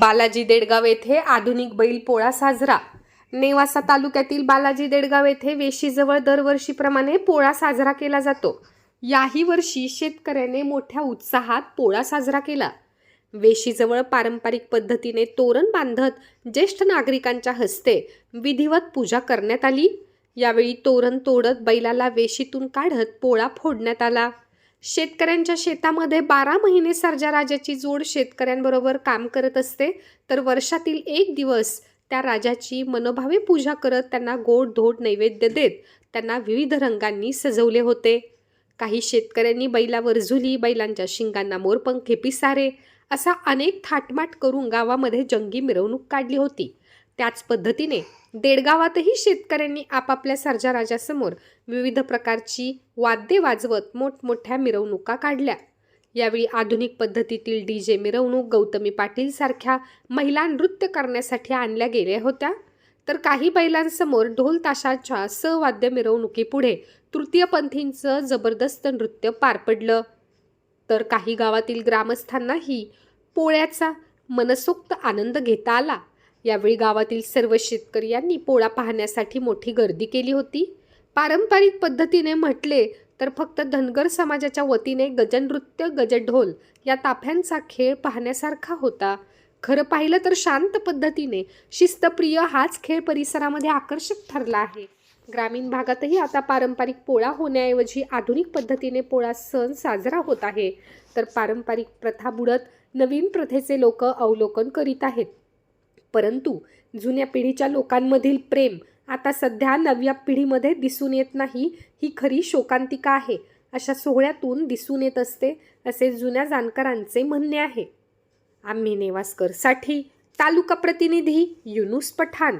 बालाजी देडगाव येथे आधुनिक बैल पोळा साजरा. नेवासा तालुक्यातील बालाजी देडगाव येथे वेशीजवळ दरवर्षीप्रमाणे पोळा साजरा केला जातो. याही वर्षी शेतकऱ्याने मोठ्या उत्साहात पोळा साजरा केला. वेशीजवळ पारंपरिक पद्धतीने तोरण बांधत ज्येष्ठ नागरिकांच्या हस्ते विधिवत पूजा करण्यात आली. यावेळी तोरण तोडत बैलाला वेशीतून काढत पोळा फोडण्यात आला. शेतकऱ्यांच्या शेतामध्ये बारा महिने सर्जा राजाची जोड शेतकऱ्यांबरोबर काम करत असते तर वर्षातील एक दिवस त्या राजाची मनोभावे पूजा करत त्यांना गोड धोड नैवेद्य देत त्यांना विविध रंगांनी सजवले होते. काही शेतकऱ्यांनी बैलावर झुली बैलांच्या शिंगांना मोरपंखे पिसारे असा अनेक थाटमाट करून गावामध्ये जंगी मिरवणूक काढली होती. त्याच पद्धतीने देडगावातही शेतकऱ्यांनी आपापल्या सर्जा राजासमोर विविध प्रकारची वाद्ये वाजवत मोठमोठ्या मिरवणुका काढल्या. यावेळी आधुनिक पद्धतीतील डी जे मिरवणूक गौतमी पाटील सारख्या महिला नृत्य करण्यासाठी आणल्या गेल्या होत्या. तर काही बैलांसमोर ढोल ताशाच्या सवाद्य मिरवणुकीपुढे तृतीयपंथींचं जबरदस्त नृत्य पार पडलं. तर काही गावातील ग्रामस्थांनाही पोळ्याचा मनसोक्त आनंद घेता आला. यावेळी गावातील सर्व शेतकरी यांनी पोळा पाहण्यासाठी मोठी गर्दी केली होती. पारंपरिक पद्धतीने म्हटले तर फक्त धनगर समाजाच्या वतीने गजनृत्य गजढोल या ताफ्यांचा खेळ पाहण्यासारखा होता. खरं पाहिलं तर शांत पद्धतीने शिस्तप्रिय हाच खेळ परिसरामध्ये आकर्षक ठरला आहे. ग्रामीण भागातही आता पारंपरिक पोळा होण्याऐवजी आधुनिक पद्धतीने पोळा सण साजरा होत आहे. तर पारंपरिक प्रथा बुडत नवीन प्रथेचे लोक अवलोकन करीत आहेत. परंतु जुन्या पिढीच्या लोकांमधील प्रेम आता सध्या नव्या पिढीमध्ये दिसून येत नाही ही खरी शोकांतिका आहे. अशा सोहळ्यातून दिसून येत असते असे जुन्या जाणकारांचे म्हणणे आहे. आम्ही नेवास्करसाठी तालुका प्रतिनिधी युनुस पठाण.